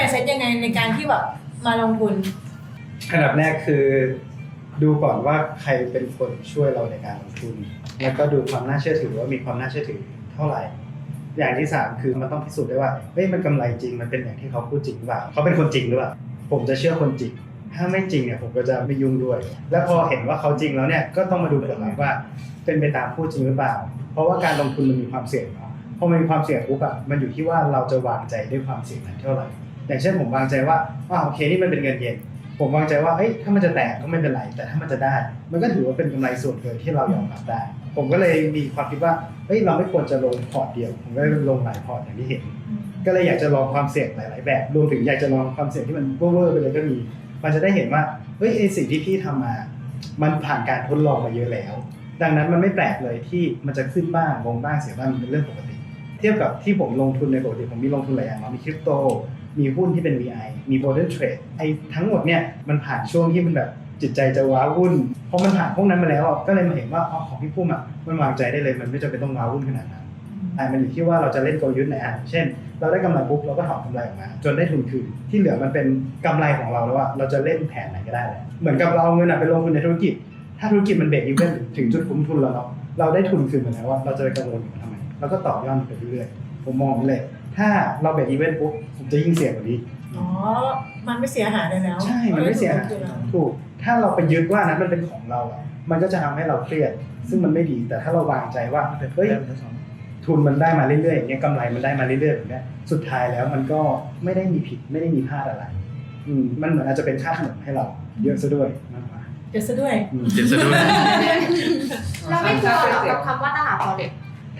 มนเซ็ตยังไงในการที่แบบมาลงทุน อันดับแรกคือดูก่อนว่าใครเป็นคนช่วยเราในการลงทุน แล้วก็ดูความน่าเชื่อถือว่ามีความน่าเชื่อถือเท่าไหร่ อย่างที่สามคือมันต้องพิสูจน์ได้ว่าเฮ้ยมันกำไรจริงมันเป็นอย่างที่เขาพูดจริงหรือเปล่าเขาเป็นคนจริงหรือเปล่าผมจะเชื่อคนจริง ถ้าไม่จริงเนี่ยผมก็จะไม่ยุ่งด้วย แล้วพอเห็นว่าเขาจริงแล้วเนี่ยก็ต้องมาดูผลลัพธ์ว่าเป็นไปตามพูดจริงหรือเปล่า เพราะว่าการลงทุนมันมีความเสี่ยงเนาะพอมันมีความเสี่ยงปุ๊บอะมันอยู่ที่ว่าเราจะวางใจด้วยความเสี่ยงนั้นเท่าไหร่ อย่างเช่นผมวางใจว่าอ่าโอเคนี่มันเป็นเงินเย็น ผมวางใจว่าเอ้ยถ้ามันจะแตกก็ไม่เป็นไร แต่ถ้ามันจะได้ มันก็ถือว่าเป็นกำไรส่วนเกินที่เรายอมรับได้ ผมก็เลยมีความคิดว่าเฮ้ยเราไม่ควรจะลงพอร์ตเดียว ผมก็เลยลงหลายพอร์ตอย่างที่เห็น ก็เลยอยากจะลองความเสี่ยงหลาย ๆ แบบรวมถึงอยากจะลองความเสี่ยงที่มันเวอร์ไปเลยก็มี มันจะได้เห็นว่าเฮ้ยไอสิ่งที่พี่ทำมา มันผ่านการทดลองมาเยอะแล้ว ดังนั้นมันไม่แปลกเลยที่มันจะขึ้นบ้างลงบ้างเสียบ้างมันเป็นเรื่องปกติ เทียบกับที่ผมลงทุนในปกติผมมีลงทุนหลายอย่างเนามีคริปโต มีหุ้นที่เป็น VI มี Golden Trade ไอ้ทั้งหมดเนี่ยมันผ่านช่วงที่มันแบบจิตใจจะว้าวุ่นเพอมันผ่านพวกนั้นมาแล้วก็เลยมาเห็นว่าอ๋อของพี่พุ่มอะมันวางใจได้เลยมันไม่จำเป็นต้องว้าวุ่นขนาดนั้นแต่มันอยู่ที่ว่าเราจะเล่นกลยุทธ์ไหนอะเช่น เราได้กำไรปุ๊บเราก็ถอนกำไรออกมา จนได้ทุนคืนที่เหลือมันเป็นกำไรของเราแล้วว่าเราจะเล่นแผนไหนก็ได้แหละเหมือนกับเราเอาเงินไปลงทุนในธุรกิจ ถ้าธุรกิจมันเบรกอีเวนถึงจุดคุ้มทุนแล้วเนาะเราได้ทุนคืนมาแล้วว่าเราจะไปกังวลอยู่ทำไมเราก็ต่อยอดไปเรื่อยๆผมมองเลย ถ้าเราเบรกอีเวนปุ๊บผมจะยิ่งเสี่ยงกว่านี้อ๋อ มันไม่เสียหายเลยแล้วใช่มันไม่เสียหายถูกถ้าเราไปยึดว่านั้นมันเป็นของเราอะมันก็จะทำให้เราเครียด ซึ่งมันไม่ดีแต่ถ้าเราวางใจว่าเฮ้ยทุนมันได้มาเรื่อยๆอย่างเงี้ยกำไรมันได้มาเรื่อยๆแบบเนี้ยสุดท้ายแล้วมันก็ไม่ได้มีผิดไม่ได้มีพลาดอะไรอืมมันเหมือนอาจจะเป็นค่าขนมให้เรา เยอะซะด้วยมากกว่าเดี๋ยวซะด้วยอืมเจ็บซะด้วยเราไม่กลัวหรอกกับคำว่าตลาดฟอเร็ก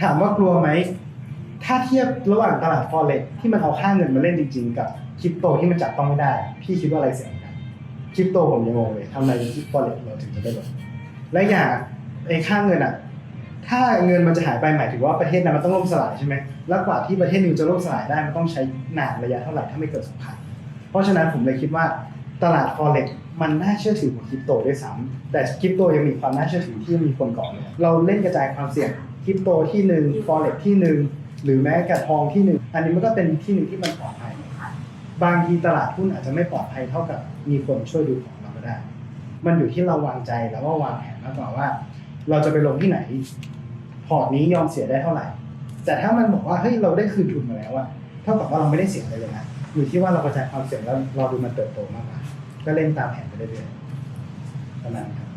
ถามว่ากลัวไหม ถ้าเทียบระหว่างตลาดฟอเร็กที่มันเอาค่าเงินมาเล่นจริง ๆ กับคริปโตที่มันจับต้องไม่ได้ พี่คิดว่าอะไรเสี่ยงกันคริปโตผมยังงงเลยทำไมคริปฟอเร็กเราถึงจะได้ลงและอย่างไอ้ค่าเงินอะถ้าเงินมันจะหายไปหมายถึงว่าประเทศนั้นมันต้องล่มสลายใช่ไหมแล้วกว่าที่ประเทศนึงจะล่มสลายได้มันต้องใช้นานระยะเท่าไหร่ถ้าไม่เกิดสงครามเพราะฉะนั้นผมเลยคิดว่าตลาดฟอเร็กมันน่าเชื่อถือกว่าคริปโตด้วยซ้ำแต่คริปโตยังมีความน่าเชื่อถือที่มีคนก่อนเลยเราเล่นกระจายความเสี่ยงคริปโตที่หนึ่งฟอเร็กที่หนึ่ง หรือแม้กระทองที่หนึ่งอันนี้มันก็เป็นที่หนึ่งที่มันปลอดภัย บางทีตลาดหุ้นอาจจะไม่ปลอดภัยเท่ากับมีคนช่วยดูของเราก็ได้ มันอยู่ที่เราวางใจแล้วว่าวางแผนมากกว่าว่า เราจะไปลงที่ไหน พอร์ตนี้ยอมเสียได้เท่าไหร่ แต่ถ้ามันบอกว่าเฮ้ยเราได้คืนทุนมาแล้วอะเท่ากับว่าเราไม่ได้เสียอะไรเลยนะอยู่ที่ว่าเรากระจายความเสี่ยงแล้วรอดูมันเติบโตมากกว่าก็เล่นตามแผนไปเรื่อยๆประมาณนั้นครับ